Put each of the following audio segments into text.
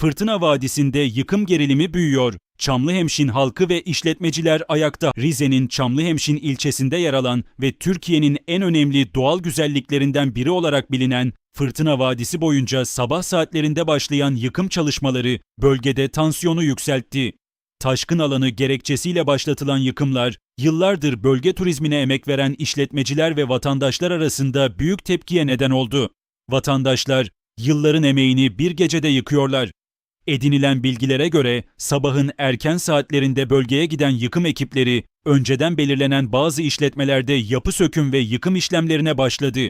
Fırtına Vadisi'nde yıkım gerilimi büyüyor. Çamlıhemşin halkı ve işletmeciler ayakta. Rize'nin Çamlıhemşin ilçesinde yer alan ve Türkiye'nin en önemli doğal güzelliklerinden biri olarak bilinen Fırtına Vadisi boyunca sabah saatlerinde başlayan yıkım çalışmaları bölgede tansiyonu yükseltti. Taşkın alanı gerekçesiyle başlatılan yıkımlar, yıllardır bölge turizmine emek veren işletmeciler ve vatandaşlar arasında büyük tepkiye neden oldu. Vatandaşlar, yılların emeğini bir gecede yıkıyorlar. Edinilen bilgilere göre sabahın erken saatlerinde bölgeye giden yıkım ekipleri önceden belirlenen bazı işletmelerde yapı söküm ve yıkım işlemlerine başladı.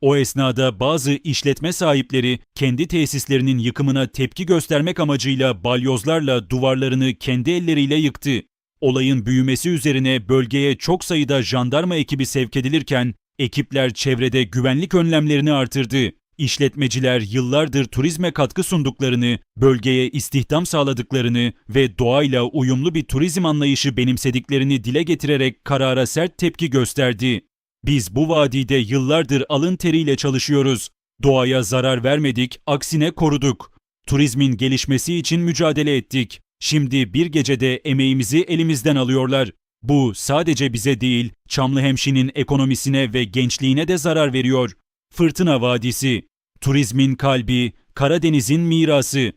O esnada bazı işletme sahipleri kendi tesislerinin yıkımına tepki göstermek amacıyla balyozlarla duvarlarını kendi elleriyle yıktı. Olayın büyümesi üzerine bölgeye çok sayıda jandarma ekibi sevk edilirken ekipler çevrede güvenlik önlemlerini artırdı. İşletmeciler yıllardır turizme katkı sunduklarını, bölgeye istihdam sağladıklarını ve doğayla uyumlu bir turizm anlayışı benimsediklerini dile getirerek karara sert tepki gösterdi. Biz bu vadide yıllardır alın teriyle çalışıyoruz. Doğaya zarar vermedik, aksine koruduk. Turizmin gelişmesi için mücadele ettik. Şimdi bir gecede emeğimizi elimizden alıyorlar. Bu sadece bize değil, Çamlıhemşin'in ekonomisine ve gençliğine de zarar veriyor. Fırtına Vadisi, turizmin kalbi, Karadeniz'in mirası.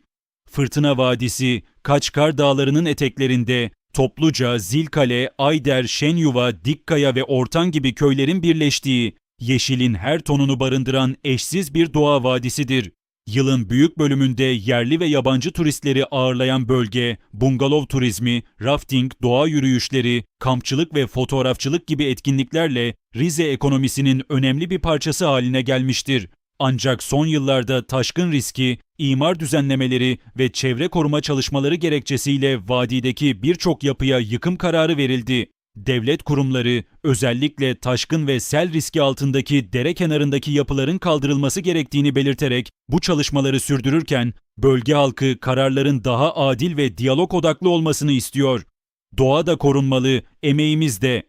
Fırtına Vadisi, Kaçkar Dağları'nın eteklerinde, Topluca, Zilkale, Ayder, Şenyuva, Dikkaya ve Ortan gibi köylerin birleştiği, yeşilin her tonunu barındıran eşsiz bir doğa vadisidir. Yılın büyük bölümünde yerli ve yabancı turistleri ağırlayan bölge, bungalov turizmi, rafting, doğa yürüyüşleri, kampçılık ve fotoğrafçılık gibi etkinliklerle Rize ekonomisinin önemli bir parçası haline gelmiştir. Ancak son yıllarda taşkın riski, imar düzenlemeleri ve çevre koruma çalışmaları gerekçesiyle vadideki birçok yapıya yıkım kararı verildi. Devlet kurumları özellikle taşkın ve sel riski altındaki dere kenarındaki yapıların kaldırılması gerektiğini belirterek bu çalışmaları sürdürürken bölge halkı kararların daha adil ve diyalog odaklı olmasını istiyor. Doğa da korunmalı, emeğimiz de.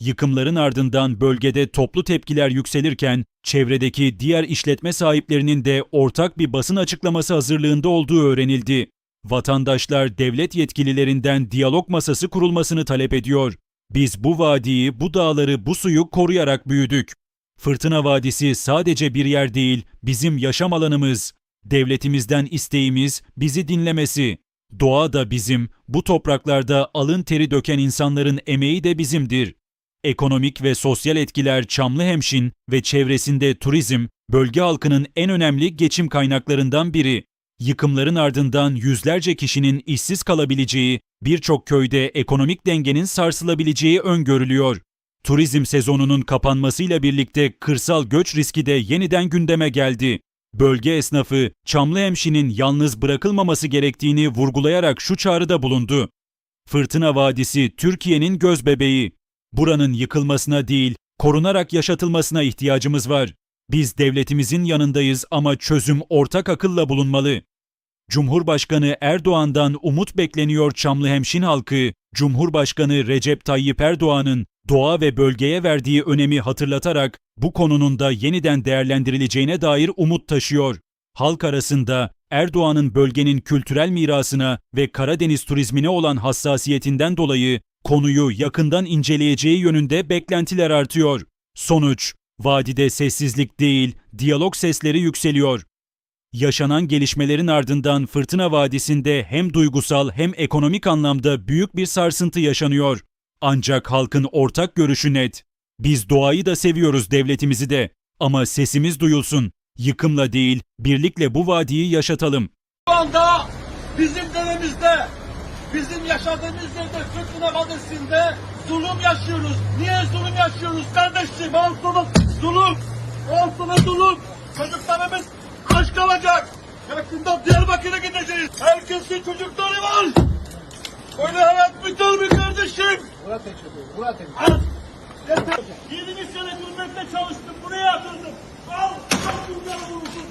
Yıkımların ardından bölgede toplu tepkiler yükselirken çevredeki diğer işletme sahiplerinin de ortak bir basın açıklaması hazırlığında olduğu öğrenildi. Vatandaşlar devlet yetkililerinden diyalog masası kurulmasını talep ediyor. Biz bu vadiyi, bu dağları, bu suyu koruyarak büyüdük. Fırtına Vadisi sadece bir yer değil, bizim yaşam alanımız. Devletimizden isteğimiz bizi dinlemesi. Doğa da bizim, bu topraklarda alın teri döken insanların emeği de bizimdir. Ekonomik ve sosyal etkiler Çamlıhemşin ve çevresinde turizm, bölge halkının en önemli geçim kaynaklarından biri. Yıkımların ardından yüzlerce kişinin işsiz kalabileceği, birçok köyde ekonomik dengenin sarsılabileceği öngörülüyor. Turizm sezonunun kapanmasıyla birlikte kırsal göç riski de yeniden gündeme geldi. Bölge esnafı Çamlıhemşin'in yalnız bırakılmaması gerektiğini vurgulayarak şu çağrıda bulundu. Fırtına Vadisi Türkiye'nin gözbebeği. Buranın yıkılmasına değil, korunarak yaşatılmasına ihtiyacımız var. Biz devletimizin yanındayız ama çözüm ortak akılla bulunmalı. Cumhurbaşkanı Erdoğan'dan umut bekleniyor Çamlıhemşin halkı. Cumhurbaşkanı Recep Tayyip Erdoğan'ın doğa ve bölgeye verdiği önemi hatırlatarak bu konunun da yeniden değerlendirileceğine dair umut taşıyor. Halk arasında Erdoğan'ın bölgenin kültürel mirasına ve Karadeniz turizmine olan hassasiyetinden dolayı konuyu yakından inceleyeceği yönünde beklentiler artıyor. Sonuç, vadide sessizlik değil, diyalog sesleri yükseliyor. Yaşanan gelişmelerin ardından Fırtına Vadisi'nde hem duygusal hem ekonomik anlamda büyük bir sarsıntı yaşanıyor. Ancak halkın ortak görüşü net. Biz doğayı da seviyoruz devletimizi de. Ama sesimiz duyulsun. Yıkımla değil, birlikle bu vadiyi yaşatalım. Şu anda bizim dönemimizde, bizim yaşadığımız yerde Fırtına Vadisi'nde zulüm yaşıyoruz. Niye zulüm yaşıyoruz kardeşim? Al sana zulüm, al sana zulüm. Çocuklarımız aç kalacak. Yakında Diyarbakır'a gideceğiz. Herkesin çocukları var. Öyle hayat biter mi kardeşim? Murat çocuğu, Murat Al. Yeter. 20 sene gurbette çalıştım. Buraya atıldım. Al. Al bunları vurursun.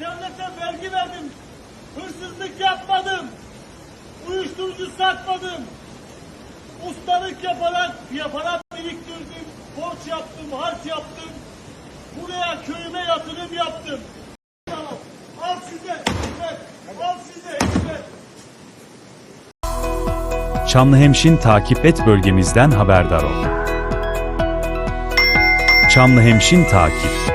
Devlete vergi verdim. Hırsızlık yapmadım uyuşturucu satmadım. Ustalık yaparak, yaparak biriktirdim, borç yaptım, harç yaptım. Buraya köyüme yatırım yaptım. Al size hizmet, al size hizmet. Çamlıhemşin takip et bölgemizden haberdar ol. Çamlıhemşin takip.